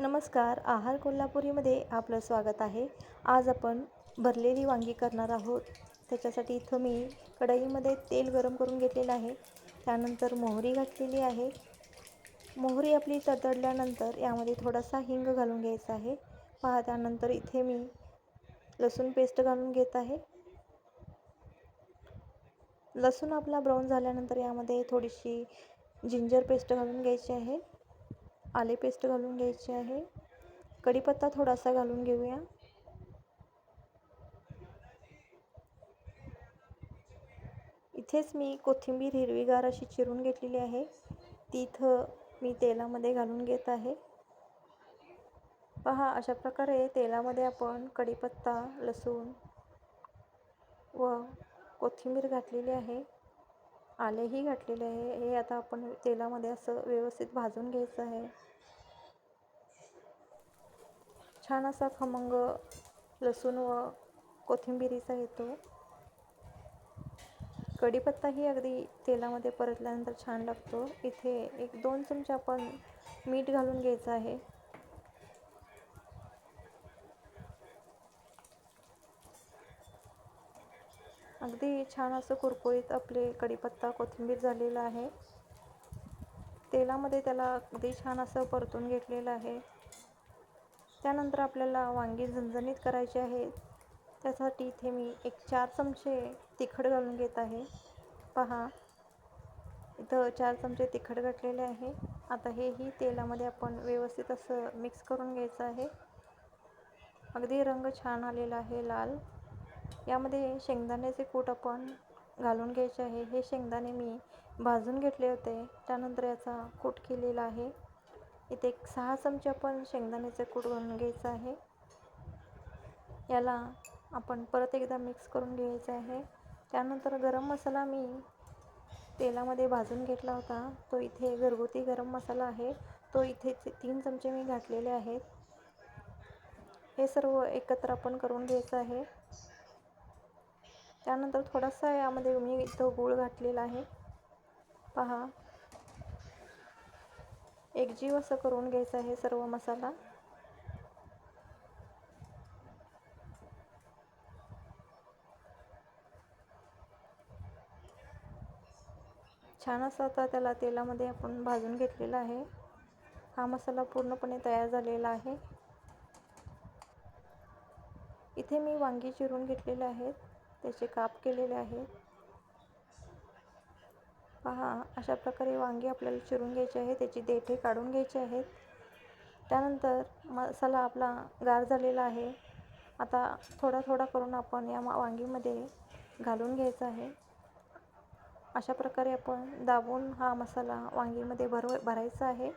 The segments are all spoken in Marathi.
नमस्कार आहार कोल्हापुरीमध्ये आपलं स्वागत आहे. आज आपण भरलेली वांगी करणार आहोत. त्याच्यासाठी इथं मी कढईमध्ये तेल गरम करून घेतलेलं आहे. त्यानंतर मोहरी घातलेली आहे. मोहरी आपली तडतडल्यानंतर यामध्ये थोडासा हिंग घालून घ्यायचा आहे. पहा त्यानंतर इथे मी लसूण पेस्ट घालून घेत आहे. लसूण आपला ब्राऊन झाल्यानंतर यामध्ये थोडीशी जिंजर पेस्ट घालून घ्यायची आहे. आले पेस्ट घालून घ्यायची आहे. कढीपत्ता थोडासा घालून घेऊया. इथेच मी कोथिंबीर हिरवीगार अशी चिरून घेतलेली आहे. ती इथं मी तेलामध्ये घालून घेत आहे. पहा अशा प्रकारे तेलामध्ये आपण कढीपत्ता लसूण व कोथिंबीर घातलेली आहे. आलेही घातलेले आहे. हे आता आपण तेलामध्ये असं व्यवस्थित भाजून घ्यायचं आहे. छान असा खमंग लसूण व कोथिंबिरीचा येतो. कढीपत्ताही अगदी तेलामध्ये परतल्यानंतर छान लागतो. इथे एक दोन चमचे आपण मीठ घालून घ्यायचं आहे. अगदी छान असं कुरकुरीत आपले कढीपत्ता कोथिंबीर झालेलं आहे. तेलामध्ये त्याला अगदी छान असं परतून घेतलेलं आहे. त्यानंतर आपल्याला वांगी झणझणीत करायची आहेत त्यासाठी इथे मी एक चार चमचे तिखट घालून घेत आहे. पहा इथं चार चमचे तिखट घातलेले आहे. आता हेही तेलामध्ये आपण व्यवस्थित असं मिक्स करून घ्यायचं आहे. अगदी रंग छान आलेला आहे लाल. यामध्ये शेंगदाण्याचे कूट आपण घालून घ्यायचे आहे हे शेंगदाणे मी भाजून घेतले होते. त्यानंतर याचा कूट केलेला आहे. इथे एक सहा चमचे आपण शेंगदाण्याचे कूट घालून घ्यायचं आहे. याला आपण परत एकदा मिक्स करून घ्यायचं आहे. त्यानंतर गरम मसाला मी तेलामध्ये भाजून घेतला होता. तो इथे घरगुती गरम मसाला आहे. तो इथे तीन चमचे मी घातलेले आहेत. हे सर्व एकत्र आपण करून घ्यायचं आहे. त्यानंतर थोडासा यामध्ये मी इथं गूळ घातलेला आहे. पहा. एकजीव असं करून घ्यायचं आहे सर्व मसाला. छान असं आता त्याला तेलामध्ये आपण भाजून घेतलेला आहे. हा मसाला पूर्णपणे तयार झालेला आहे. इथे मी वांगी चिरून घेतलेले आहेत. त्याचे काप केलेले आहेत. पहा अशा प्रकारे वांगी आपल्याला चिरून घ्यायचे आहे त्याची देठे काढून घ्यायचे आहेत. त्यानंतर मसाला आपला गार झालेला आहे. आता थोडा थोडा करून आपण या वांगीमध्ये घालून घ्यायचा आहे. अशा प्रकारे आपण दाबून हा मसाला वांगीमध्ये भरव भरायचा आहे.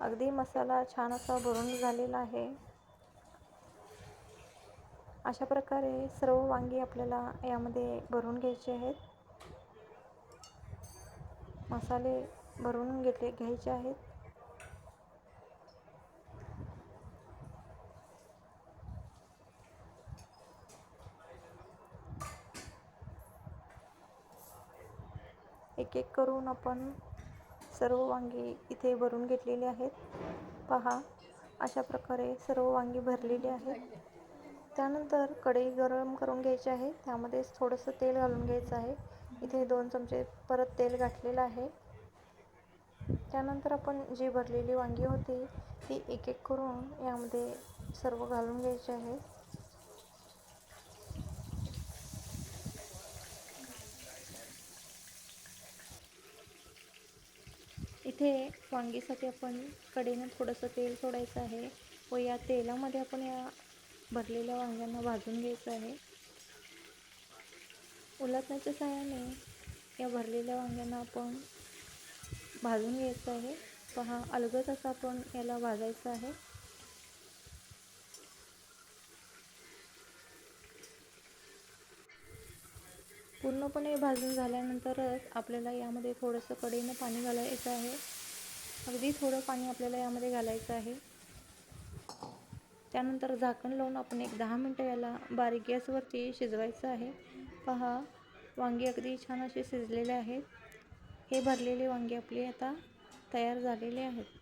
अगदी मसाला छान असा भरून झालेला आहे. अशा प्रकारे सर्व वांगी आपल्याला यामध्ये भरून घ्यायचे आहेत. मसाले भरून घेतले घ्यायचे आहेत. एक एक करून आपण सर्व वांगी इथे भरून घेतलेली आहेत. पहा अशा प्रकारे सर्व वांगी भरलेली आहेत. त्यानंतर कढई गरम करून घ्यायची आहे. त्यामध्येच थोडंसं तेल घालून घ्यायचं आहे. इथे दोन चमचे परत तेल घातलेलं आहे. त्यानंतर आपण जी भरलेली वांगी होती ती एक एक करून यामध्ये सर्व घालून घ्यायचे आहे. इथे वांगीसाठी आपण कडेनं थोडंसं तेल सोडायचं आहे व या तेलामध्ये आपण या भरलेल्या वांग्यांना भाजून घ्यायचं आहे. उलटण्याच्या साहाय्याने या भरलेल्या वांग्यांना आपण भाजून घ्यायचं आहे. पहा अलगद असं आपण याला भाजायचं आहे. पूर्णपणे भाजून झाल्यानंतरच आपल्याला यामध्ये थोडंसं कढईनं पाणी घालायचं आहे. अगदी थोडं पाणी आपल्याला यामध्ये घालायचं आहे. त्यानंतर झाकण लावून आपण एक दहा मिनटं याला बारीक गॅसवरती शिजवायचं आहे. पहा वांगी अगदी छान असे शिजलेले आहेत. हे भरलेले वांगे आपले आता तयार झालेले आहेत.